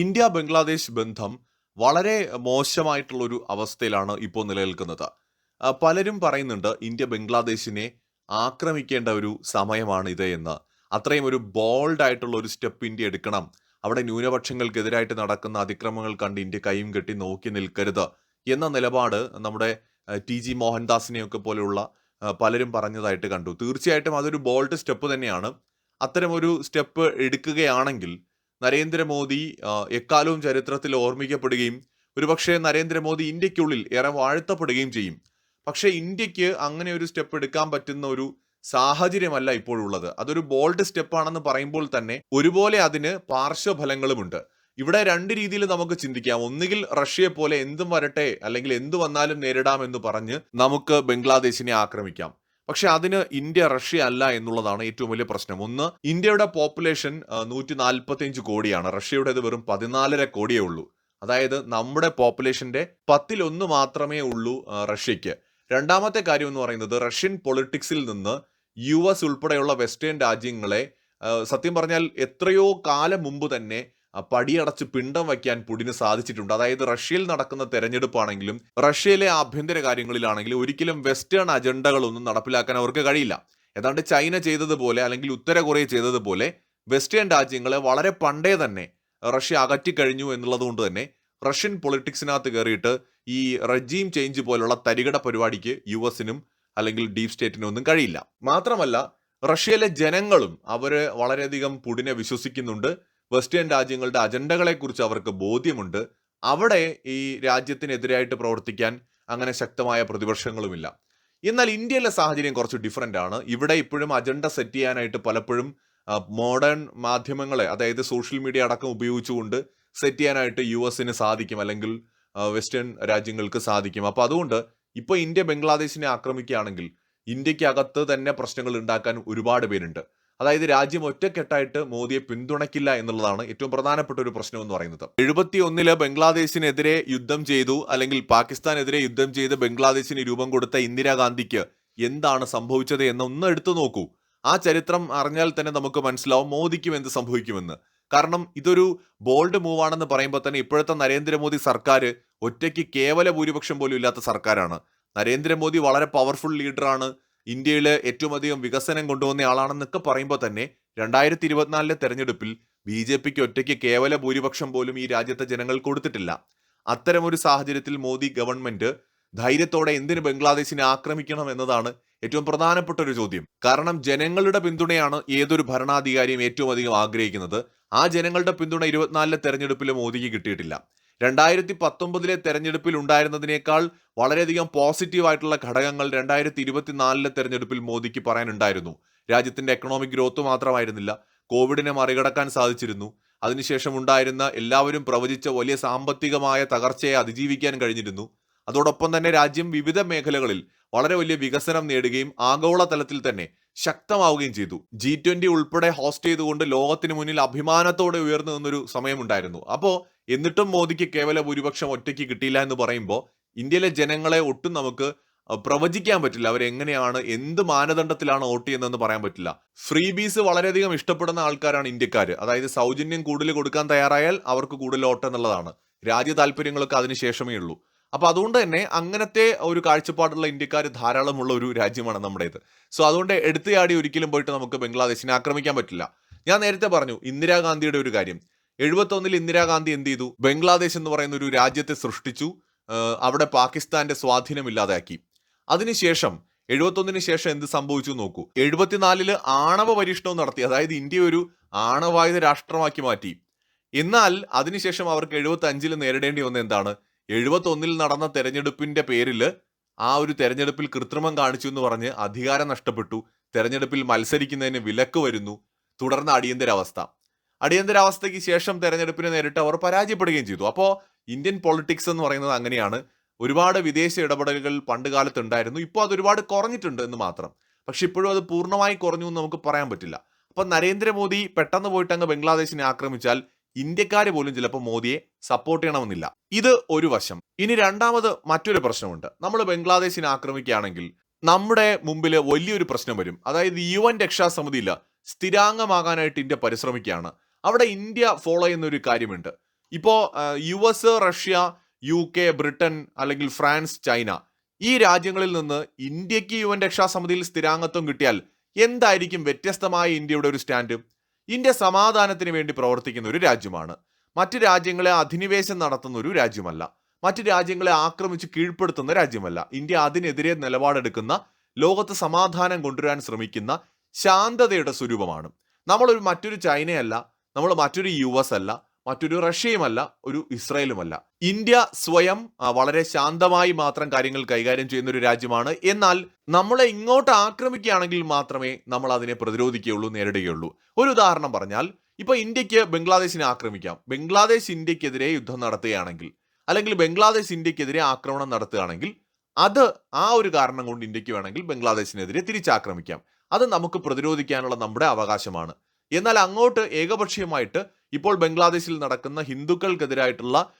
India Bangladesh ബന്ധം വളരെ മോശമായിട്ടുള്ള ഒരു അവസ്ഥയിലാണ് ഇപ്പോൾ നിലനിൽക്കുന്നത്. പലരും പറയുന്നുണ്ട് ഇന്ത്യ ബംഗ്ലാദേശിനെ ആക്രമിക്കേണ്ട ഒരു സമയമാണ് ഇത് എന്ന്. അത്രയും ഒരു ബോൾഡ് ആയിട്ടുള്ള ഒരു സ്റ്റെപ്പ് ഇന്ത്യ എടുക്കണം. അവിടെ ന്യൂനപക്ഷങ്ങൾക്കെതിരായിട്ട് നടക്കുന്ന അതിക്രമങ്ങൾ കണ്ട് ഇന്ത്യ കൈയും കെട്ടി നോക്കി നിൽക്കരുത് എന്ന നിലപാട് നമ്മുടെ ടി ജി മോഹൻദാസിനെയൊക്കെ പോലെയുള്ള പലരും പറഞ്ഞതായിട്ട് കണ്ടു. തീർച്ചയായിട്ടും അതൊരു ബോൾഡ് സ്റ്റെപ്പ് തന്നെയാണ്. അത്തരം ഒരു സ്റ്റെപ്പ് എടുക്കുകയാണെങ്കിൽ നരേന്ദ്രമോദി എക്കാലവും ചരിത്രത്തിൽ ഓർമ്മിക്കപ്പെടുകയും ഒരുപക്ഷെ നരേന്ദ്രമോദി ഇന്ത്യക്കുള്ളിൽ ഏറെ വാഴ്ത്തപ്പെടുകയും ചെയ്യും. പക്ഷേ ഇന്ത്യയ്ക്ക് അങ്ങനെ ഒരു സ്റ്റെപ്പ് എടുക്കാൻ പറ്റുന്ന ഒരു സാഹചര്യമല്ല ഇപ്പോഴുള്ളത്. അതൊരു ബോൾഡ് സ്റ്റെപ്പാണെന്ന് പറയുമ്പോൾ തന്നെ ഒരുപോലെ അതിന് പാർശ്വഫലങ്ങളുമുണ്ട്. ഇവിടെ രണ്ട് രീതിയിൽ നമുക്ക് ചിന്തിക്കാം. ഒന്നുകിൽ റഷ്യയെ പോലെ എന്തും വരട്ടെ അല്ലെങ്കിൽ എന്തു വന്നാലും നേരിടാം എന്ന് പറഞ്ഞ് നമുക്ക് ബംഗ്ലാദേശിനെ ആക്രമിക്കാം. പക്ഷെ അതിന് ഇന്ത്യ റഷ്യ അല്ല എന്നുള്ളതാണ് ഏറ്റവും വലിയ പ്രശ്നം. ഒന്ന് ഇന്ത്യയുടെ പോപ്പുലേഷൻ നൂറ്റി നാൽപ്പത്തിയഞ്ച് കോടിയാണ്. റഷ്യയുടേത് വെറും പതിനാലര കോടിയേ ഉള്ളൂ. അതായത് നമ്മുടെ പോപ്പുലേഷന്റെ പത്തിലൊന്ന് മാത്രമേ ഉള്ളൂ റഷ്യയ്ക്ക്. രണ്ടാമത്തെ കാര്യം എന്ന് പറയുന്നത് റഷ്യൻ പൊളിറ്റിക്സിൽ നിന്ന് യു എസ് ഉൾപ്പെടെയുള്ള വെസ്റ്റേൺ രാജ്യങ്ങളെ സത്യം പറഞ്ഞാൽ എത്രയോ കാലം മുമ്പ് തന്നെ പടിയടച്ച് പിണ്ടം വയ്ക്കാൻ പുടിന് സാധിച്ചിട്ടുണ്ട്. അതായത് റഷ്യയിൽ നടക്കുന്ന തെരഞ്ഞെടുപ്പാണെങ്കിലും റഷ്യയിലെ ആഭ്യന്തര കാര്യങ്ങളിലാണെങ്കിലും ഒരിക്കലും വെസ്റ്റേൺ അജണ്ടകളൊന്നും നടപ്പിലാക്കാൻ അവർക്ക് കഴിയില്ല. ഏതാണ്ട് ചൈന ചെയ്തതുപോലെ അല്ലെങ്കിൽ ഉത്തര കൊറിയ ചെയ്തതുപോലെ വെസ്റ്റേൺ രാജ്യങ്ങളെ വളരെ പണ്ടേ തന്നെ റഷ്യ അകറ്റിക്കഴിഞ്ഞു എന്നുള്ളത് കൊണ്ട് തന്നെ റഷ്യൻ പൊളിറ്റിക്സിനകത്ത് കയറിയിട്ട് ഈ റജീം ചേഞ്ച് പോലുള്ള തരികട പരിപാടിക്ക് യു എസിനും അല്ലെങ്കിൽ ഡീപ് സ്റ്റേറ്റിനും ഒന്നും കഴിയില്ല. മാത്രമല്ല റഷ്യയിലെ ജനങ്ങളും അവർ വളരെയധികം പുടിനെ വിശ്വസിക്കുന്നുണ്ട്. വെസ്റ്റേൺ രാജ്യങ്ങളുടെ അജണ്ടകളെക്കുറിച്ച് അവർക്ക് ബോധ്യമുണ്ട്. അവിടെ ഈ രാജ്യത്തിനെതിരായിട്ട് പ്രവർത്തിക്കാൻ അങ്ങനെ ശക്തമായ പ്രതിപക്ഷങ്ങളുമില്ല. എന്നാൽ ഇന്ത്യയിലെ സാഹചര്യം കുറച്ച് ഡിഫറെന്റ് ആണ്. ഇവിടെ ഇപ്പോഴും അജണ്ട സെറ്റ് ചെയ്യാനായിട്ട് പലപ്പോഴും മോഡേൺ മാധ്യമങ്ങളെ അതായത് സോഷ്യൽ മീഡിയ അടക്കം ഉപയോഗിച്ചുകൊണ്ട് സെറ്റ് ചെയ്യാനായിട്ട് യു എസിന് സാധിക്കും അല്ലെങ്കിൽ വെസ്റ്റേൺ രാജ്യങ്ങൾക്ക് സാധിക്കും. അപ്പോൾ അതുകൊണ്ട് ഇപ്പോൾ ഇന്ത്യ ബംഗ്ലാദേശിനെ ആക്രമിക്കുകയാണെങ്കിൽ ഇന്ത്യക്കകത്ത് തന്നെ പ്രശ്നങ്ങൾ ഉണ്ടാക്കാൻ ഒരുപാട് പേരുണ്ട്. അതായത് രാജ്യം ഒറ്റക്കെട്ടായിട്ട് മോദിയെ പിന്തുണയ്ക്കില്ല എന്നുള്ളതാണ് ഏറ്റവും പ്രധാനപ്പെട്ട ഒരു പ്രശ്നം എന്ന് പറയുന്നത്. എഴുപത്തി ഒന്നിൽ ബംഗ്ലാദേശിനെതിരെ യുദ്ധം ചെയ്തു അല്ലെങ്കിൽ പാകിസ്ഥാനെതിരെ യുദ്ധം ചെയ്ത് ബംഗ്ലാദേശിന് രൂപം കൊടുത്ത ഇന്ദിരാഗാന്ധിക്ക് എന്താണ് സംഭവിച്ചത് എന്ന് ഒന്ന് എടുത്തു നോക്കൂ. ആ ചരിത്രം അറിഞ്ഞാൽ തന്നെ നമുക്ക് മനസ്സിലാവും മോദിക്കും എന്ത് സംഭവിക്കുമെന്ന്. കാരണം ഇതൊരു ബോൾഡ് മൂവാണെന്ന് പറയുമ്പോൾ തന്നെ ഇപ്പോഴത്തെ നരേന്ദ്രമോദി സർക്കാർ ഒറ്റയ്ക്ക് കേവല ഭൂരിപക്ഷം പോലും ഇല്ലാത്ത സർക്കാരാണ്. നരേന്ദ്രമോദി വളരെ പവർഫുൾ ലീഡറാണ് ഇന്ത്യയിൽ ഏറ്റവും അധികം വികസനം കൊണ്ടുവന്ന ആളാണെന്നൊക്കെ പറയുമ്പോൾ തന്നെ രണ്ടായിരത്തി ഇരുപത്തിനാലിലെ തെരഞ്ഞെടുപ്പിൽ ബി ജെ പിക്ക് ഒറ്റയ്ക്ക് കേവല ഭൂരിപക്ഷം പോലും ഈ രാജ്യത്തെ ജനങ്ങൾ കൊടുത്തിട്ടില്ല. അത്തരമൊരു സാഹചര്യത്തിൽ മോദി ഗവൺമെന്റ് ധൈര്യത്തോടെ എന്തിന് ബംഗ്ലാദേശിനെ ആക്രമിക്കണം എന്നതാണ് ഏറ്റവും പ്രധാനപ്പെട്ട ഒരു ചോദ്യം. കാരണം ജനങ്ങളുടെ പിന്തുണയാണ് ഏതൊരു ഭരണാധികാരിയും ഏറ്റവും അധികം ആഗ്രഹിക്കുന്നത്. ആ ജനങ്ങളുടെ പിന്തുണ ഇരുപത്തിനാലിലെ തെരഞ്ഞെടുപ്പിൽ മോദിക്ക് കിട്ടിയിട്ടില്ല. രണ്ടായിരത്തി പത്തൊമ്പതിലെ തെരഞ്ഞെടുപ്പിൽ ഉണ്ടായിരുന്നതിനേക്കാൾ വളരെയധികം പോസിറ്റീവായിട്ടുള്ള ഘടകങ്ങൾ രണ്ടായിരത്തി ഇരുപത്തിനാലിലെ തെരഞ്ഞെടുപ്പിൽ മോദിക്ക് പറയാനുണ്ടായിരുന്നു. രാജ്യത്തിന്റെ എക്കണോമിക് ഗ്രോത്ത് മാത്രമായിരുന്നില്ല. കോവിഡിനെ മറികടക്കാൻ സാധിച്ചിരുന്നു. അതിനുശേഷം ഉണ്ടായിരുന്ന എല്ലാവരും പ്രവചിച്ച വലിയ സാമ്പത്തികമായ തകർച്ചയെ അതിജീവിക്കാൻ കഴിഞ്ഞിരുന്നു. അതോടൊപ്പം തന്നെ രാജ്യം വിവിധ മേഖലകളിൽ വളരെ വലിയ വികസനം നേടുകയും ആഗോള തലത്തിൽ തന്നെ ശക്തമാവുകയും ചെയ്തു. ജി ട്വന്റി ഉൾപ്പെടെ ഹോസ്റ്റ് ചെയ്തുകൊണ്ട് ലോകത്തിന് മുന്നിൽ അഭിമാനത്തോടെ ഉയർന്നു നിന്നൊരു സമയമുണ്ടായിരുന്നു. അപ്പോൾ എന്നിട്ടും മോദിക്ക് കേവല ഭൂരിപക്ഷം ഒറ്റയ്ക്ക് കിട്ടിയില്ല എന്ന് പറയുമ്പോൾ ഇന്ത്യയിലെ ജനങ്ങളെ ഒട്ടും നമുക്ക് പ്രവചിക്കാൻ പറ്റില്ല. അവരെങ്ങനെയാണ് എന്ത് മാനദണ്ഡത്തിലാണ് വോട്ട് ചെയ്യുന്നതെന്ന് പറയാൻ പറ്റില്ല. ഫ്രീ ബീസ് വളരെയധികം ഇഷ്ടപ്പെടുന്ന ആൾക്കാരാണ് ഇന്ത്യക്കാർ അതായത് സൗജന്യം കൂടുതൽ കൊടുക്കാൻ തയ്യാറായാൽ അവർക്ക് കൂടുതൽ വോട്ട് എന്നുള്ളതാണ്. രാജ്യ താല്പര്യങ്ങളൊക്കെ അതിന് ശേഷമേ ഉള്ളൂ. അപ്പൊ അതുകൊണ്ട് തന്നെ അങ്ങനത്തെ ഒരു കാഴ്ചപ്പാടുള്ള ഇന്ത്യക്കാർ ധാരാളമുള്ള ഒരു രാജ്യമാണ് നമ്മുടേത്. സോ അതുകൊണ്ട് എടുത്തുചാടി ഒരിക്കലും പോയിട്ട് നമുക്ക് ബംഗ്ലാദേശിനെ ആക്രമിക്കാൻ പറ്റില്ല. ഞാൻ നേരത്തെ പറഞ്ഞു ഇന്ദിരാഗാന്ധിയുടെ ഒരു കാര്യം. എഴുപത്തൊന്നിൽ ഇന്ദിരാഗാന്ധി എന്ത് ചെയ്തു? ബംഗ്ലാദേശ് എന്ന് പറയുന്ന ഒരു രാജ്യത്തെ സൃഷ്ടിച്ചു. അവിടെ പാകിസ്ഥാന്റെ സ്വാധീനം ഇല്ലാതാക്കി. അതിനുശേഷം എഴുപത്തൊന്നിന് ശേഷം എന്ത് സംഭവിച്ചു നോക്കൂ. എഴുപത്തിനാലിൽ ആണവ പരീക്ഷണവും നടത്തി. അതായത് ഇന്ത്യ ഒരു ആണവായുധ രാഷ്ട്രമാക്കി മാറ്റി. എന്നാൽ അതിനുശേഷം അവർക്ക് എഴുപത്തി അഞ്ചിൽ നേരിടേണ്ടി വന്ന എന്താണ്? എഴുപത്തി ഒന്നിൽ നടന്ന തെരഞ്ഞെടുപ്പിന്റെ പേരിൽ ആ ഒരു തെരഞ്ഞെടുപ്പിൽ കൃത്രിമം കാണിച്ചു എന്ന് പറഞ്ഞ് അധികാരം നഷ്ടപ്പെട്ടു. തെരഞ്ഞെടുപ്പിൽ മത്സരിക്കുന്നതിന് വിലക്ക് വരുന്നു. തുടർന്ന് അടിയന്തരാവസ്ഥ. അടിയന്തരാവസ്ഥയ്ക്ക് ശേഷം തെരഞ്ഞെടുപ്പിനെ നേരിട്ട് അവർ പരാജയപ്പെടുകയും ചെയ്തു. അപ്പോൾ ഇന്ത്യൻ പൊളിറ്റിക്സ് എന്ന് പറയുന്നത് അങ്ങനെയാണ്. ഒരുപാട് വിദേശ ഇടപെടലുകൾ പണ്ട് കാലത്ത് ഉണ്ടായിരുന്നു ഇപ്പോൾ അത് ഒരുപാട് കുറഞ്ഞിട്ടുണ്ട് എന്ന് മാത്രം. പക്ഷെ ഇപ്പോഴും അത് പൂർണമായി കുറഞ്ഞു എന്ന് നമുക്ക് പറയാൻ പറ്റില്ല. അപ്പം നരേന്ദ്രമോദി പെട്ടെന്ന് പോയിട്ട് അങ്ങ് ബംഗ്ലാദേശിനെ ആക്രമിച്ചാൽ ഇന്ത്യക്കാര് പോലും ചിലപ്പോൾ മോദിയെ സപ്പോർട്ട് ചെയ്യണമെന്നില്ല. ഇത് ഒരു വശം. ഇനി രണ്ടാമത് മറ്റൊരു പ്രശ്നമുണ്ട്. നമ്മൾ ബംഗ്ലാദേശിനെ ആക്രമിക്കുകയാണെങ്കിൽ നമ്മുടെ മുമ്പിൽ വലിയൊരു പ്രശ്നം വരും. അതായത് യു എൻ രക്ഷാസമിതിയിൽ സ്ഥിരാംഗമാകാനായിട്ട് ഇന്ത്യ പരിശ്രമിക്കുകയാണ്. അവിടെ ഇന്ത്യ ഫോളോ ചെയ്യുന്ന ഒരു കാര്യമുണ്ട് ഇപ്പോൾ U S Russia U K Britain അല്ലെങ്കിൽ ഫ്രാൻസ് ചൈന ഈ രാജ്യങ്ങളിൽ നിന്ന് ഇന്ത്യയ്ക്ക് യു എൻ രക്ഷാസമിതിയിൽ സ്ഥിരാംഗത്വം കിട്ടിയാൽ എന്തായിരിക്കും വ്യത്യസ്തമായ ഇന്ത്യയുടെ ഒരു സ്റ്റാൻഡ് ഇന്ത്യ സമാധാനത്തിന് വേണ്ടി പ്രവർത്തിക്കുന്ന ഒരു രാജ്യമാണ്. മറ്റ് രാജ്യങ്ങളെ അധിനിവേശം നടത്തുന്ന ഒരു രാജ്യമല്ല. മറ്റ് രാജ്യങ്ങളെ ആക്രമിച്ച് കീഴ്പ്പെടുത്തുന്ന രാജ്യമല്ല. ഇന്ത്യ അതിനെതിരെ നിലപാടെടുക്കുന്ന ലോകത്ത് സമാധാനം കൊണ്ടുവരാൻ ശ്രമിക്കുന്ന ശാന്തതയുടെ സ്വരൂപമാണ്. നമ്മളൊരു മറ്റൊരു ചൈനയല്ല. നമ്മൾ മറ്റൊരു യു എസ് അല്ല മറ്റൊരു റഷ്യയുമല്ല ഒരു ഇസ്രായേലുമല്ല. ഇന്ത്യ സ്വയം വളരെ ശാന്തമായി മാത്രം കാര്യങ്ങൾ കൈകാര്യം ചെയ്യുന്ന ഒരു രാജ്യമാണ്. എന്നാൽ നമ്മളെ ഇങ്ങോട്ട് ആക്രമിക്കുകയാണെങ്കിൽ മാത്രമേ നമ്മൾ അതിനെ പ്രതിരോധിക്കുകയുള്ളൂ നേരിടുകയുള്ളൂ. ഒരു ഉദാഹരണം പറഞ്ഞാൽ ഇപ്പൊ ഇന്ത്യയ്ക്ക് ബംഗ്ലാദേശിനെ ആക്രമിക്കാം. ബംഗ്ലാദേശ് ഇന്ത്യക്കെതിരെ യുദ്ധം നടത്തുകയാണെങ്കിൽ അല്ലെങ്കിൽ ബംഗ്ലാദേശ് ഇന്ത്യക്കെതിരെ ആക്രമണം നടത്തുകയാണെങ്കിൽ അത് ആ ഒരു കാരണം കൊണ്ട് ഇന്ത്യയ്ക്ക് വേണമെങ്കിൽ ബംഗ്ലാദേശിനെതിരെ തിരിച്ചാക്രമിക്കാം. അത് നമുക്ക് പ്രതിരോധിക്കാനുള്ള നമ്മുടെ അവകാശമാണ്. എന്നാൽ അങ്ങോട്ട് ഏകപക്ഷീയമായിട്ട് ഇപ്പോൾ ബംഗ്ലാദേശിൽ നടക്കുന്ന ഹിന്ദുക്കൾക്കെതിരായിട്ടുള്ള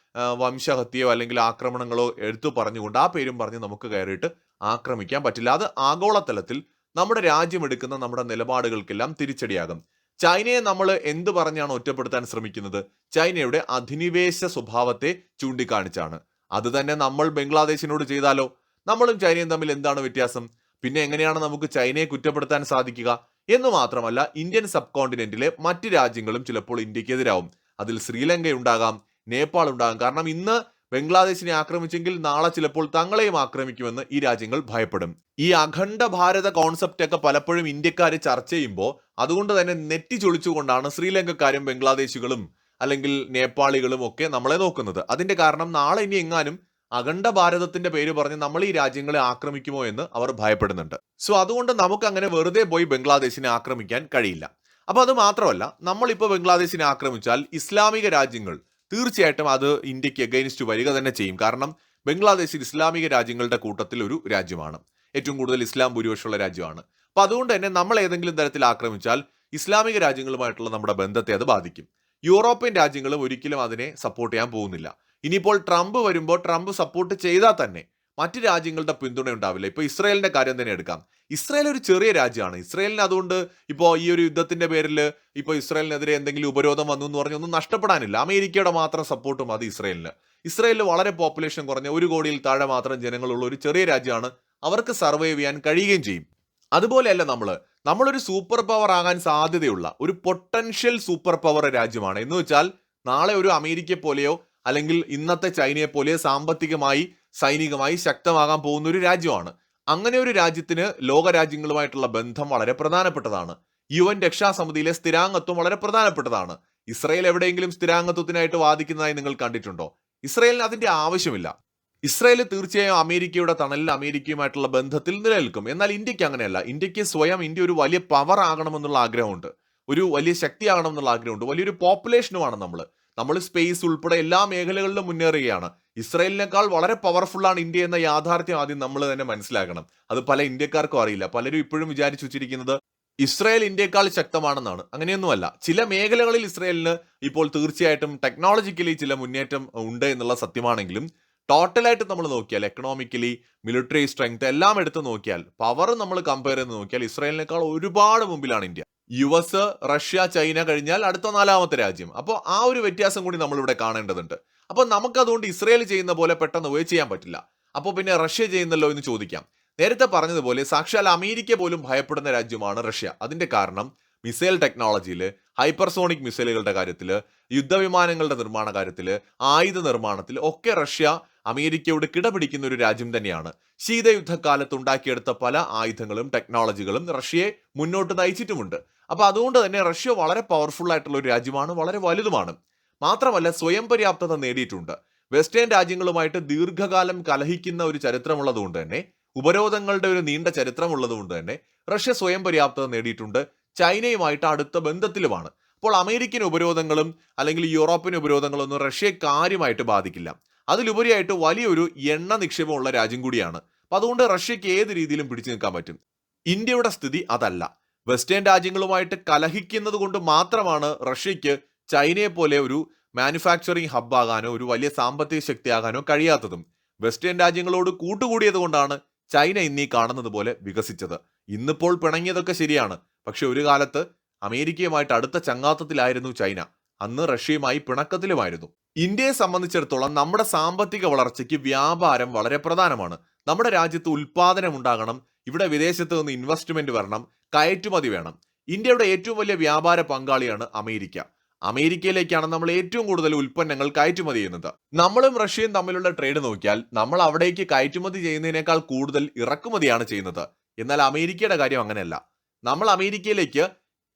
വംശഹത്യയോ അല്ലെങ്കിൽ ആക്രമണങ്ങളോ എടുത്തു പറഞ്ഞുകൊണ്ട് ആ പേരും പറഞ്ഞ് നമുക്ക് കയറിയിട്ട് ആക്രമിക്കാൻ പറ്റില്ല. അത് ആഗോളതലത്തിൽ നമ്മുടെ രാജ്യം എടുക്കുന്ന നമ്മുടെ നിലപാടുകൾക്കെല്ലാം തിരിച്ചടിയാകും. ചൈനയെ നമ്മൾ എന്ത് പറഞ്ഞാണ് ഒറ്റപ്പെടുത്താൻ ശ്രമിക്കുന്നത്? ചൈനയുടെ അധിനിവേശ സ്വഭാവത്തെ ചൂണ്ടിക്കാണിച്ചാണ്. അത് തന്നെ നമ്മൾ ബംഗ്ലാദേശിനോട് ചെയ്താലോ? നമ്മളും ചൈനയും തമ്മിൽ എന്താണ് വ്യത്യാസം? പിന്നെ എങ്ങനെയാണ് നമുക്ക് ചൈനയെ കുറ്റപ്പെടുത്താൻ സാധിക്കുക? എന്ന് മാത്രമല്ല ഇന്ത്യൻ സബ് കോണ്ടിനെന്റിലെ മറ്റ് രാജ്യങ്ങളും ചിലപ്പോൾ ഇന്ത്യക്കെതിരാവും. അതിൽ ശ്രീലങ്ക ഉണ്ടാകാം നേപ്പാൾ ഉണ്ടാകാം കാരണം ഇന്ന് ബംഗ്ലാദേശിനെ ആക്രമിച്ചെങ്കിൽ നാളെ ചിലപ്പോൾ തങ്ങളെയും ആക്രമിക്കുമെന്ന് ഈ രാജ്യങ്ങൾ ഭയപ്പെടും. ഈ അഖണ്ഡ ഭാരത കോൺസെപ്റ്റ് ഒക്കെ പലപ്പോഴും ഇന്ത്യക്കാർ ചർച്ച ചെയ്യുമ്പോൾ അതുകൊണ്ട് തന്നെ നെറ്റി ചൊളിച്ചുകൊണ്ടാണ് ശ്രീലങ്കക്കാരും ബംഗ്ലാദേശികളും അല്ലെങ്കിൽ നേപ്പാളികളും ഒക്കെ നമ്മളെ നോക്കുന്നത്. അതിന്റെ കാരണം നാളെ ഇനി എങ്ങാനും അഖണ്ഡ ഭാരതത്തിന്റെ പേര് പറഞ്ഞ് നമ്മൾ ഈ രാജ്യങ്ങളെ ആക്രമിക്കുമോ എന്ന് അവർ ഭയപ്പെടുന്നുണ്ട്. സോ അതുകൊണ്ട് നമുക്ക് അങ്ങനെ വെറുതെ പോയി ബംഗ്ലാദേശിനെ ആക്രമിക്കാൻ കഴിയില്ല. അപ്പൊ അത് മാത്രമല്ല നമ്മളിപ്പോൾ ബംഗ്ലാദേശിനെ ആക്രമിച്ചാൽ ഇസ്ലാമിക രാജ്യങ്ങൾ തീർച്ചയായിട്ടും അത് ഇന്ത്യയ്ക്ക് എഗൈൻസ്റ്റ് വരിക തന്നെ ചെയ്യും. കാരണം ബംഗ്ലാദേശിൽ ഇസ്ലാമിക രാജ്യങ്ങളുടെ കൂട്ടത്തിൽ ഒരു രാജ്യമാണ്. ഏറ്റവും കൂടുതൽ ഇസ്ലാം ഭൂരിപക്ഷമുള്ള രാജ്യമാണ്. അപ്പൊ അതുകൊണ്ട് തന്നെ നമ്മൾ ഏതെങ്കിലും തരത്തിൽ ആക്രമിച്ചാൽ ഇസ്ലാമിക രാജ്യങ്ങളുമായിട്ടുള്ള നമ്മുടെ ബന്ധത്തെ അത് ബാധിക്കും. യൂറോപ്യൻ രാജ്യങ്ങളും ഒരിക്കലും അതിനെ സപ്പോർട്ട് ചെയ്യാൻ പോകുന്നില്ല. ഇനിയിപ്പോൾ ട്രംപ് വരുമ്പോൾ ട്രംപ് സപ്പോർട്ട് ചെയ്താൽ തന്നെ മറ്റ് രാജ്യങ്ങളുടെ പിന്തുണ ഉണ്ടാവില്ല. ഇപ്പോൾ ഇസ്രായേലിന്റെ കാര്യം തന്നെ എടുക്കാം. ഇസ്രായേൽ ഒരു ചെറിയ രാജ്യമാണ്. ഇസ്രായേലിന് അതുകൊണ്ട് ഇപ്പോൾ ഈ ഒരു യുദ്ധത്തിന്റെ പേരിൽ ഇപ്പോൾ ഇസ്രായേലിനെതിരെ എന്തെങ്കിലും ഉപരോധം വന്നു എന്ന് പറഞ്ഞൊന്നും നഷ്ടപ്പെടാനില്ല. അമേരിക്കയുടെ മാത്രം സപ്പോർട്ടും അത് ഇസ്രായേലിന്. ഇസ്രായേലിൽ വളരെ പോപ്പുലേഷൻ കുറഞ്ഞ ഒരു കോടിയിൽ താഴെ മാത്രം ജനങ്ങളുള്ള ഒരു ചെറിയ രാജ്യമാണ്. അവർക്ക് സർവൈവ് ചെയ്യാൻ കഴിയുകയും ചെയ്യും. അതുപോലെയല്ല നമ്മൾ നമ്മളൊരു സൂപ്പർ പവർ ആകാൻ സാധ്യതയുള്ള ഒരു പൊട്ടൻഷ്യൽ സൂപ്പർ പവർ രാജ്യമാണ്. എന്ന് വെച്ചാൽ നാളെ ഒരു അമേരിക്ക പോലെയോ അല്ലെങ്കിൽ ഇന്നത്തെ ചൈനയെ പോലെ സാമ്പത്തികമായി സൈനികമായി ശക്തമാകാൻ പോകുന്ന ഒരു രാജ്യമാണ്. അങ്ങനെ ഒരു രാജ്യത്തിന് ലോക രാജ്യങ്ങളുമായിട്ടുള്ള ബന്ധം വളരെ പ്രധാനപ്പെട്ടതാണ്. യു എൻ രക്ഷാസമിതിയിലെ സ്ഥിരാംഗത്വം വളരെ പ്രധാനപ്പെട്ടതാണ്. ഇസ്രയേൽ എവിടെയെങ്കിലും സ്ഥിരാംഗത്വത്തിനായിട്ട് വാദിക്കുന്നതായി നിങ്ങൾ കണ്ടിട്ടുണ്ടോ? ഇസ്രയേലിന് അതിന്റെ ആവശ്യമില്ല. ഇസ്രയേൽ തീർച്ചയായും അമേരിക്കയുടെ തണലിൽ അമേരിക്കയുമായിട്ടുള്ള ബന്ധത്തിൽ നിലനിൽക്കും. എന്നാൽ ഇന്ത്യയ്ക്ക് അങ്ങനെയല്ല. ഇന്ത്യയ്ക്ക് സ്വയം ഇന്ത്യ ഒരു വലിയ പവർ ആകണമെന്നുള്ള ആഗ്രഹമുണ്ട്. ഒരു വലിയ ശക്തിയാകണം എന്നുള്ള ആഗ്രഹമുണ്ട്. വലിയൊരു പോപ്പുലേഷനുമാണ് നമ്മൾ നമ്മൾ സ്പേസ് ഉൾപ്പെടെ എല്ലാ മേഖലകളിലും മുന്നേറുകയാണ്. ഇസ്രയേലിനേക്കാൾ വളരെ പവർഫുള്ളാണ് ഇന്ത്യ എന്ന യാഥാർത്ഥ്യം ആദ്യം നമ്മൾ തന്നെ മനസ്സിലാക്കണം. അത് പല ഇന്ത്യക്കാർക്കും അറിയില്ല. പലരും ഇപ്പോഴും വിചാരിച്ചു വെച്ചിരിക്കുന്നത് ഇസ്രയേൽ ഇന്ത്യക്കാൾ ശക്തമാണെന്നാണ്. അങ്ങനെയൊന്നുമല്ല. ചില മേഖലകളിൽ ഇസ്രയേലിന് ഇപ്പോൾ തീർച്ചയായിട്ടും ടെക്നോളജിക്കലി ചില മുന്നേറ്റം ഉണ്ട് എന്നുള്ള സത്യമാണെങ്കിലും ടോട്ടലായിട്ട് നമ്മൾ നോക്കിയാൽ എക്കണോമിക്കലി മിലിറ്ററി സ്ട്രെങ്ത് എല്ലാം എടുത്ത് നോക്കിയാൽ പവർ നമ്മൾ കമ്പയർ ചെയ്ത് നോക്കിയാൽ ഇസ്രായേലിനേക്കാൾ ഒരുപാട് മുമ്പിലാണ് India. U S Russia China കഴിഞ്ഞാൽ അടുത്ത നാലാമത്തെ രാജ്യം. അപ്പോൾ ആ ഒരു വ്യത്യാസം കൂടി നമ്മളിവിടെ കാണേണ്ടതുണ്ട്. അപ്പോൾ നമുക്കതുകൊണ്ട് ഇസ്രയേൽ ചെയ്യുന്ന പോലെ പെട്ടെന്ന് പോയി ചെയ്യാൻ പറ്റില്ല. അപ്പോൾ പിന്നെ റഷ്യ ചെയ്യുന്നല്ലോ എന്ന് ചോദിക്കാം. നേരത്തെ പറഞ്ഞതുപോലെ സാക്ഷാൽ അമേരിക്ക പോലും ഭയപ്പെടുന്ന രാജ്യമാണ് റഷ്യ. അതിന്റെ കാരണം മിസൈൽ ടെക്നോളജിയിൽ ഹൈപ്പർസോണിക് മിസൈലുകളുടെ കാര്യത്തിൽ യുദ്ധവിമാനങ്ങളുടെ നിർമ്മാണ കാര്യത്തിൽ ആയുധ നിർമ്മാണത്തിൽ ഒക്കെ റഷ്യ അമേരിക്കയോട് കിടപിടിക്കുന്ന ഒരു രാജ്യം തന്നെയാണ്. ശീതയുദ്ധകാലത്ത് ഉണ്ടാക്കിയെടുത്ത പല ആയുധങ്ങളും ടെക്നോളജികളും റഷ്യയെ മുന്നോട്ട് നയിച്ചിട്ടുമുണ്ട്. അപ്പൊ അതുകൊണ്ട് തന്നെ റഷ്യ വളരെ പവർഫുൾ ആയിട്ടുള്ള ഒരു രാജ്യമാണ് വളരെ വലുതുമാണ്. മാത്രമല്ല സ്വയം പര്യാപ്തത നേടിയിട്ടുണ്ട്. വെസ്റ്റേൺ രാജ്യങ്ങളുമായിട്ട് ദീർഘകാലം കലഹിക്കുന്ന ഒരു ചരിത്രമുള്ളതുകൊണ്ട് തന്നെ ഉപരോധങ്ങളുടെ ഒരു നീണ്ട ചരിത്രമുള്ളതുകൊണ്ട് തന്നെ റഷ്യ സ്വയം പര്യാപ്തത നേടിയിട്ടുണ്ട്. ചൈനയുമായിട്ട് അടുത്ത ബന്ധത്തിലുമാണ്. അപ്പോൾ അമേരിക്കൻ ഉപരോധങ്ങളും അല്ലെങ്കിൽ യൂറോപ്യൻ ഉപരോധങ്ങളും ഒന്നും റഷ്യയെ കാര്യമായിട്ട് ബാധിക്കില്ല. അതിലുപരിയായിട്ട് വലിയൊരു എണ്ണ നിക്ഷേപമുള്ള രാജ്യം കൂടിയാണ്. അപ്പൊ അതുകൊണ്ട് റഷ്യക്ക് ഏത് രീതിയിലും പിടിച്ചു നിൽക്കാൻ പറ്റും? ഇന്ത്യയുടെ സ്ഥിതി അതല്ല. വെസ്റ്റേൺ രാജ്യങ്ങളുമായിട്ട് കലഹിക്കുന്നത് കൊണ്ട് മാത്രമാണ് റഷ്യക്ക് ചൈനയെ പോലെ ഒരു മാനുഫാക്ചറിങ് ഹബ്ബാകാനോ ഒരു വലിയ സാമ്പത്തിക ശക്തിയാകാനോ കഴിയാത്തതും. വെസ്റ്റേൺ രാജ്യങ്ങളോട് കൂട്ടുകൂടിയത് കൊണ്ടാണ് ചൈന ഇന്നീ കാണുന്നത് പോലെ വികസിച്ചത്. ഇന്നിപ്പോൾ പിണങ്ങിയതൊക്കെ ശരിയാണ്. പക്ഷെ ഒരു കാലത്ത് അമേരിക്കയുമായിട്ട് അടുത്ത ചങ്ങാത്തത്തിലായിരുന്നു ചൈന. അന്ന് റഷ്യയുമായി പിണക്കത്തിലുമായിരുന്നു. ഇന്ത്യയെ സംബന്ധിച്ചിടത്തോളം നമ്മുടെ സാമ്പത്തിക വളർച്ചയ്ക്ക് വ്യാപാരം വളരെ പ്രധാനമാണ്. നമ്മുടെ രാജ്യത്ത് ഉൽപാദനം ഉണ്ടാകണം ഇവിടെ വിദേശത്ത് നിന്ന് ഇൻവെസ്റ്റ്മെന്റ് വരണം കയറ്റുമതി വേണം. ഇന്ത്യയുടെ ഏറ്റവും വലിയ വ്യാപാര പങ്കാളിയാണ് അമേരിക്ക. അമേരിക്കയിലേക്കാണ് നമ്മൾ ഏറ്റവും കൂടുതൽ ഉൽപ്പന്നങ്ങൾ കയറ്റുമതി ചെയ്യുന്നത്. നമ്മളും റഷ്യയും തമ്മിലുള്ള ട്രേഡ് നോക്കിയാൽ നമ്മൾ അവിടേക്ക് കയറ്റുമതി ചെയ്യുന്നതിനേക്കാൾ കൂടുതൽ ഇറക്കുമതിയാണ് ചെയ്യുന്നത്. എന്നാൽ അമേരിക്കയുടെ കാര്യം അങ്ങനെയല്ല. നമ്മൾ അമേരിക്കയിലേക്ക്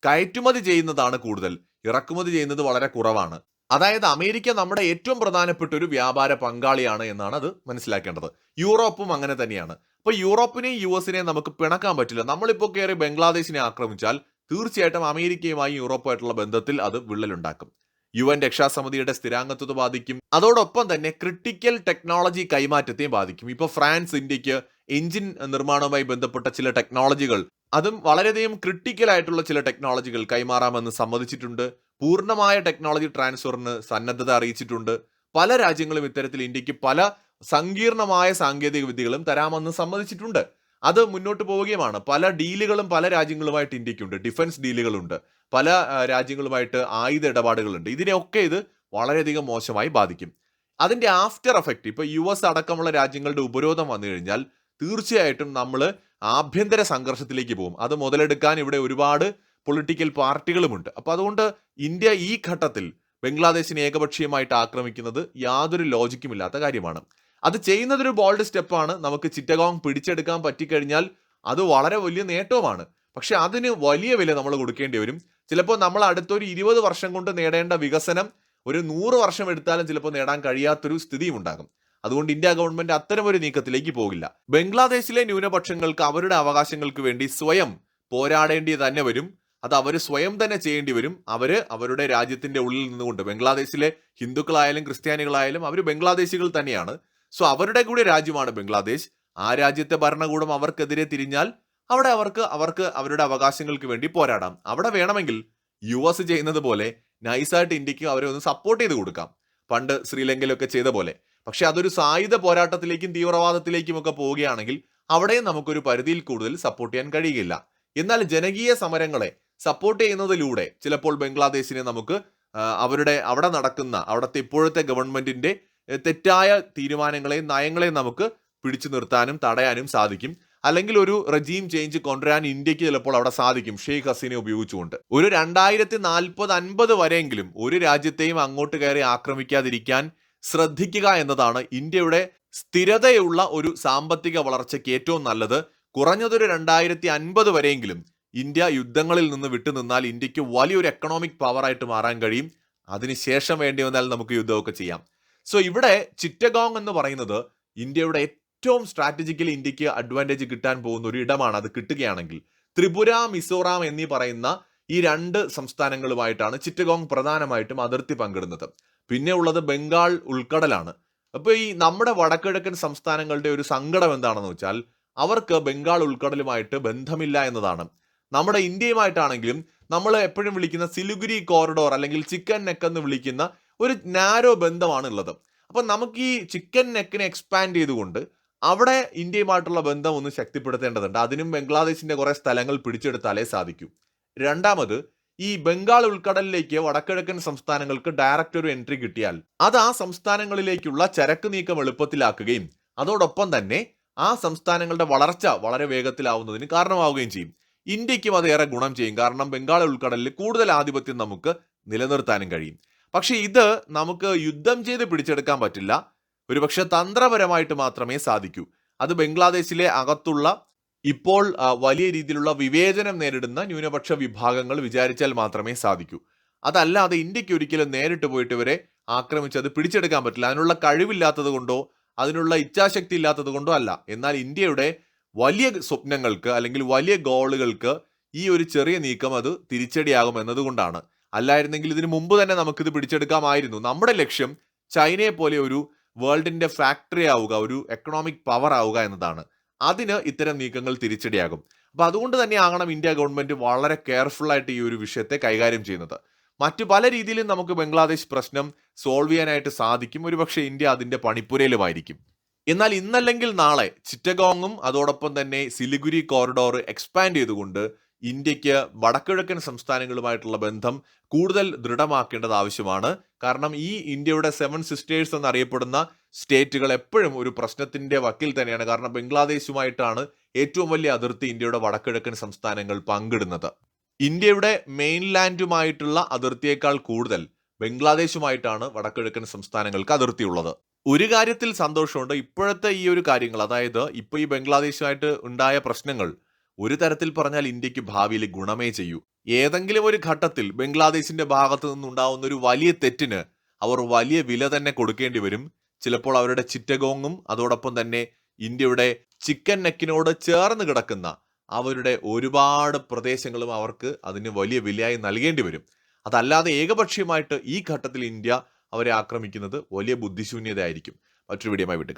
കയറ്റുമതി ചെയ്യുന്നതാണ് കൂടുതൽ. ഇറക്കുമതി ചെയ്യുന്നത് വളരെ കുറവാണ്. അതായത് അമേരിക്ക നമ്മുടെ ഏറ്റവും പ്രധാനപ്പെട്ട ഒരു വ്യാപാര പങ്കാളിയാണ് എന്നാണ് അത് മനസ്സിലാക്കേണ്ടത്. യൂറോപ്പും അങ്ങനെ തന്നെയാണ്. അപ്പൊ യൂറോപ്പിനെയും യു എസിനെയും നമുക്ക് പിണക്കാൻ പറ്റില്ല. നമ്മളിപ്പോൾ കയറി ബംഗ്ലാദേശിനെ ആക്രമിച്ചാൽ തീർച്ചയായിട്ടും അമേരിക്കയുമായി യൂറോപ്പുമായിട്ടുള്ള ബന്ധത്തിൽ അത് വിള്ളലുണ്ടാക്കും. യു എൻ രക്ഷാസമിതിയുടെ സ്ഥിരാംഗത്വത്തെ ബാധിക്കും. അതോടൊപ്പം തന്നെ ക്രിട്ടിക്കൽ ടെക്നോളജി കൈമാറ്റത്തെയും ബാധിക്കും. ഇപ്പൊ ഫ്രാൻസ് ഇന്ത്യയ്ക്ക് എഞ്ചിൻ നിർമ്മാണവുമായി ബന്ധപ്പെട്ട ചില ടെക്നോളജികൾ അതും വളരെയധികം ക്രിട്ടിക്കൽ ആയിട്ടുള്ള ചില ടെക്നോളജികൾ കൈമാറാമെന്ന് സമ്മതിച്ചിട്ടുണ്ട്. പൂർണമായ ടെക്നോളജി ട്രാൻസ്ഫറിന് സന്നദ്ധത അറിയിച്ചിട്ടുണ്ട്. പല രാജ്യങ്ങളും ഇത്തരത്തിൽ ഇന്ത്യയ്ക്ക് പല സങ്കീർണമായ സാങ്കേതിക വിദ്യകളും തരാമെന്ന് സമ്മതിച്ചിട്ടുണ്ട്. അത് മുന്നോട്ട് പോവുകയുമാണ്. പല ഡീലുകളും പല രാജ്യങ്ങളുമായിട്ട് ഇന്ത്യക്കുണ്ട്. ഡിഫൻസ് ഡീലുകളുണ്ട് പല രാജ്യങ്ങളുമായിട്ട് ആയുധ ഇടപാടുകളുണ്ട്. ഇതിനെയൊക്കെ ഇത് വളരെയധികം മോശമായി ബാധിക്കും. അതിന്റെ ആഫ്റ്റർ എഫക്റ്റ് ഇപ്പൊ യു എസ് അടക്കമുള്ള രാജ്യങ്ങളുടെ ഉപരോധം വന്നു കഴിഞ്ഞാൽ തീർച്ചയായിട്ടും നമ്മൾ ആഭ്യന്തര സംഘർഷത്തിലേക്ക് പോകും. അത് മുതലെടുക്കാൻ ഇവിടെ ഒരുപാട് പൊളിറ്റിക്കൽ പാർട്ടികളുമുണ്ട്. അപ്പോൾ അതുകൊണ്ട് ഇന്ത്യ ഈ ഘട്ടത്തിൽ ബംഗ്ലാദേശിനെ ഏകപക്ഷീയമായിട്ട് ആക്രമിക്കുന്നത് യാതൊരു ലോജിക്കുമില്ലാത്ത കാര്യമാണ്. അത് ചെയ്യുന്നതൊരു ബോൾഡ് സ്റ്റെപ്പാണ് നമുക്ക് ചിറ്റഗോങ് പിടിച്ചെടുക്കാൻ പറ്റിക്കഴിഞ്ഞാൽ അത് വളരെ വലിയ നേട്ടവുമാണ്. പക്ഷെ അതിന് വലിയ വില നമ്മൾ കൊടുക്കേണ്ടി വരും. ചിലപ്പോൾ നമ്മൾ അടുത്തൊരു ഇരുപത് വർഷം കൊണ്ട് നേടേണ്ട വികസനം ഒരു നൂറ് വർഷം എടുത്താലും ചിലപ്പോൾ നേടാൻ കഴിയാത്തൊരു സ്ഥിതിയും ഉണ്ടാകും. അതുകൊണ്ട് ഇന്ത്യ ഗവൺമെന്റ് അത്തരം ഒരു നീക്കത്തിലേക്ക് പോകില്ല. ബംഗ്ലാദേശിലെ ന്യൂനപക്ഷങ്ങൾക്ക് അവരുടെ അവകാശങ്ങൾക്ക് വേണ്ടി സ്വയം പോരാടേണ്ടി തന്നെ വരും. അത് അവർ സ്വയം തന്നെ ചെയ്യേണ്ടി വരും. അവർ അവരുടെ രാജ്യത്തിന്റെ ഉള്ളിൽ നിന്നുകൊണ്ട് ബംഗ്ലാദേശിലെ ഹിന്ദുക്കളായാലും ക്രിസ്ത്യാനികളായാലും അവർ ബംഗ്ലാദേശികൾ തന്നെയാണ്. സോ അവരുടെ കൂടി രാജ്യമാണ് ബംഗ്ലാദേശ്. ആ രാജ്യത്തെ ഭരണകൂടം അവർക്കെതിരെ തിരിഞ്ഞാൽ അവിടെ അവർക്ക് അവർക്ക് അവരുടെ അവകാശങ്ങൾക്ക് വേണ്ടി പോരാടാം. അവിടെ വേണമെങ്കിൽ യു എസ് ചെയ്യുന്നത് പോലെ നൈസായിട്ട് ഇന്ത്യയ്ക്ക് അവരെ ഒന്ന് സപ്പോർട്ട് ചെയ്ത് കൊടുക്കാം. പണ്ട് ശ്രീലങ്കയിലൊക്കെ ചെയ്ത പോലെ. പക്ഷെ അതൊരു സായുധ പോരാട്ടത്തിലേക്കും തീവ്രവാദത്തിലേക്കും ഒക്കെ പോവുകയാണെങ്കിൽ അവിടെയും നമുക്കൊരു പരിധിയിൽ കൂടുതൽ സപ്പോർട്ട് ചെയ്യാൻ കഴിയില്ല. എന്നാൽ ജനകീയ സമരങ്ങളെ സപ്പോർട്ട് ചെയ്യുന്നതിലൂടെ ചിലപ്പോൾ ബംഗ്ലാദേശിനെ നമുക്ക് അവരുടെ അവിടെ നടക്കുന്ന അവിടുത്തെ ഇപ്പോഴത്തെ ഗവൺമെന്റിന്റെ തെറ്റായ തീരുമാനങ്ങളെയും നയങ്ങളെയും നമുക്ക് പിടിച്ചു നിർത്താനും തടയാനും സാധിക്കും. അല്ലെങ്കിൽ ഒരു റജീം ചേഞ്ച് കൊണ്ടുവരാൻ ഇന്ത്യയ്ക്ക് ചിലപ്പോൾ അവിടെ സാധിക്കും. ഷെയ്ഖ് ഹസീനെ ഉപയോഗിച്ചുകൊണ്ട്. ഒരു രണ്ടായിരത്തി നാൽപ്പത് അൻപത് വരെയെങ്കിലും ഒരു രാജ്യത്തെയും അങ്ങോട്ട് കയറി ആക്രമിക്കാതിരിക്കാൻ ശ്രദ്ധിക്കുക എന്നതാണ് ഇന്ത്യയുടെ സ്ഥിരതയുള്ള ഒരു സാമ്പത്തിക വളർച്ചയ്ക്ക് ഏറ്റവും നല്ലത്. കുറഞ്ഞതൊരു രണ്ടായിരത്തി അൻപത് വരെയെങ്കിലും ഇന്ത്യ യുദ്ധങ്ങളിൽ നിന്ന് വിട്ടുനിന്നാൽ ഇന്ത്യയ്ക്ക് വലിയൊരു എക്കണോമിക് പവറായിട്ട് മാറാൻ കഴിയും. അതിനുശേഷം വേണ്ടി വന്നാൽ നമുക്ക് യുദ്ധമൊക്കെ ചെയ്യാം. സോ ഇവിടെ ചിറ്റഗോങ് എന്ന് പറയുന്നത് ഇന്ത്യയുടെ ഏറ്റവും സ്ട്രാറ്റജിക്കലി ഇന്ത്യയ്ക്ക് അഡ്വാന്റേജ് കിട്ടാൻ പോകുന്ന ഒരു ഇടമാണ്. അത് കിട്ടുകയാണെങ്കിൽ ത്രിപുര മിസോറാം എന്നീ പറയുന്ന ഈ രണ്ട് സംസ്ഥാനങ്ങളുമായിട്ടാണ് ചിറ്റഗോങ് പ്രധാനമായിട്ടും അതിർത്തി പങ്കിടുന്നത്. പിന്നെ ഉള്ളത് ബംഗാൾ ഉൾക്കടലാണ്. അപ്പോൾ ഈ നമ്മുടെ വടക്കിഴക്കൻ സംസ്ഥാനങ്ങളുടെ ഒരു സങ്കടം എന്താണെന്ന് വെച്ചാൽ അവർക്ക് ബംഗാൾ ഉൾക്കടലുമായിട്ട് ബന്ധമില്ല എന്നതാണ്. നമ്മുടെ ഇന്ത്യയുമായിട്ടാണെങ്കിലും നമ്മൾ എപ്പോഴും വിളിക്കുന്ന സിലുഗുരി കോറിഡോർ അല്ലെങ്കിൽ ചിക്കൻ നെക്ക് എന്ന് വിളിക്കുന്ന ഒരു നാരോ ബന്ധമാണ് ഉള്ളത് അപ്പൊ നമുക്ക് ഈ ചിക്കൻ നെക്കിനെ എക്സ്പാൻഡ് ചെയ്തുകൊണ്ട് അവിടെ ഇന്ത്യയുമായിട്ടുള്ള ബന്ധം ഒന്ന് ശക്തിപ്പെടുത്തേണ്ടതുണ്ട്. അതിനും ബംഗ്ലാദേശിന്റെ കുറേ സ്ഥലങ്ങൾ പിടിച്ചെടുത്താലേ സാധിക്കൂ. രണ്ടാമത് ഈ ബംഗാൾ ഉൾക്കടലിലേക്ക് വടക്കിഴക്കൻ സംസ്ഥാനങ്ങൾക്ക് ഡയറക്റ്റ് ഒരു എൻട്രി കിട്ടിയാൽ അത് ആ സംസ്ഥാനങ്ങളിലേക്കുള്ള ചരക്ക് നീക്കം എളുപ്പത്തിലാക്കുകയും അതോടൊപ്പം തന്നെ ആ സംസ്ഥാനങ്ങളുടെ വളർച്ച വളരെ വേഗത്തിലാവുന്നതിന് കാരണമാവുകയും ചെയ്യും. ഇന്ത്യക്കും അത് ഏറെ ഗുണം ചെയ്യും. കാരണം ബംഗാൾ ഉൾക്കടലിൽ കൂടുതൽ ആധിപത്യം നമുക്ക് നിലനിർത്താനും കഴിയും. പക്ഷെ ഇത് നമുക്ക് യുദ്ധം ചെയ്ത് പിടിച്ചെടുക്കാൻ പറ്റില്ല. ഒരുപക്ഷെ തന്ത്രപരമായിട്ട് മാത്രമേ സാധിക്കൂ. അത് ബംഗ്ലാദേശിലെ അകത്തുള്ള ഇപ്പോൾ വലിയ രീതിയിലുള്ള വിവേചനം നേരിടുന്ന ന്യൂനപക്ഷ വിഭാഗങ്ങൾ വിചാരിച്ചാൽ മാത്രമേ സാധിക്കൂ. അതല്ലാതെ ഇന്ത്യയ്ക്ക് ഒരിക്കലും നേരിട്ട് പോയിട്ട് ഇവരെ ആക്രമിച്ച് അത് പിടിച്ചെടുക്കാൻ പറ്റില്ല. അതിനുള്ള കഴിവില്ലാത്തത് കൊണ്ടോ അതിനുള്ള ഇച്ഛാശക്തി ഇല്ലാത്തത് കൊണ്ടോ അല്ല. എന്നാൽ ഇന്ത്യയുടെ വലിയ സ്വപ്നങ്ങൾക്ക് അല്ലെങ്കിൽ വലിയ ഗോളുകൾക്ക് ഈ ഒരു ചെറിയ നീക്കം അത് തിരിച്ചടിയാകും എന്നതുകൊണ്ടാണ്. അല്ലായിരുന്നെങ്കിൽ ഇതിനു മുമ്പ് തന്നെ നമുക്കിത് പിടിച്ചെടുക്കാമായിരുന്നു. നമ്മുടെ ലക്ഷ്യം ചൈനയെ പോലെ ഒരു വേൾഡിന്റെ ഫാക്ടറി ആവുക ഒരു എക്കണോമിക് പവർ ആവുക എന്നതാണ്. അതിന് ഇത്തരം നീക്കങ്ങൾ തിരിച്ചടിയാകും. അപ്പോൾ അതുകൊണ്ട് തന്നെ ആകണം ഇന്ത്യ ഗവൺമെന്റ് വളരെ കെയർഫുൾ ആയിട്ട് ഈ ഒരു വിഷയത്തെ കൈകാര്യം ചെയ്യുന്നത്. മറ്റു പല രീതിയിലും നമുക്ക് ബംഗ്ലാദേശ് പ്രശ്നം സോൾവ് ചെയ്യാനായിട്ട് സാധിക്കും. ഒരുപക്ഷെ ഇന്ത്യ അതിന്റെ പണിപ്പുരയിലുമായിരിക്കും. എന്നാൽ ഇന്നല്ലെങ്കിൽ നാളെ ചിറ്റഗോങ്ങും അതോടൊപ്പം തന്നെ സിലിഗുരി കോറിഡോർ എക്സ്പാൻഡ് ചെയ്തുകൊണ്ട് ഇന്ത്യയ്ക്ക് വടക്കിഴക്കൻ സംസ്ഥാനങ്ങളുമായിട്ടുള്ള ബന്ധം കൂടുതൽ ദൃഢമാക്കേണ്ടത് ആവശ്യമാണ്. കാരണം ഈ ഇന്ത്യയുടെ സെവൻ സിസ്റ്റേഴ്സ് എന്നറിയപ്പെടുന്ന സ്റ്റേറ്റുകൾ എപ്പോഴും ഒരു പ്രശ്നത്തിന്റെ വക്കിൽ തന്നെയാണ്. കാരണം ബംഗ്ലാദേശുമായിട്ടാണ് ഏറ്റവും വലിയ അതിർത്തി ഇന്ത്യയുടെ വടക്കിഴക്കൻ സംസ്ഥാനങ്ങൾ പങ്കിടുന്നത്. ഇന്ത്യയുടെ മെയിൻലാൻഡുമായിട്ടുള്ള അതിർത്തിയേക്കാൾ കൂടുതൽ ബംഗ്ലാദേശുമായിട്ടാണ് വടക്കിഴക്കൻ സംസ്ഥാനങ്ങൾക്ക് അതിർത്തിയുള്ളത്. ഒരു കാര്യത്തിൽ സന്തോഷമുണ്ട്. ഇപ്പോഴത്തെ ഈ ഒരു കാര്യങ്ങൾ അതായത് ഇപ്പൊ ഈ ബംഗ്ലാദേശുമായിട്ട് ഉണ്ടായ പ്രശ്നങ്ങൾ ഒരു തരത്തിൽ പറഞ്ഞാൽ ഇന്ത്യയ്ക്ക് ഭാവിയിൽ ഗുണമേ ചെയ്യൂ. ഏതെങ്കിലും ഒരു ഘട്ടത്തിൽ ബംഗ്ലാദേശിന്റെ ഭാഗത്തു നിന്നുണ്ടാവുന്ന ഒരു വലിയ തെറ്റിന് അവർ വലിയ വില തന്നെ കൊടുക്കേണ്ടി വരും. ചിലപ്പോൾ അവരുടെ ചിറ്റഗോങ്ങും അതോടൊപ്പം തന്നെ ഇന്ത്യയുടെ ചിക്കൻ നെക്കിനോട് ചേർന്ന് കിടക്കുന്ന അവരുടെ ഒരുപാട് പ്രദേശങ്ങളും അവർക്ക് അതിന് വലിയ വിലയായി നൽകേണ്ടി വരും. അതല്ലാതെ ഏകപക്ഷീയമായിട്ട് ഈ ഘട്ടത്തിൽ ഇന്ത്യ അവരെ ആക്രമിക്കുന്നത് വലിയ ബുദ്ധിശൂന്യതയായിരിക്കും. മറ്റൊരു വീഡിയോ വിട്ട്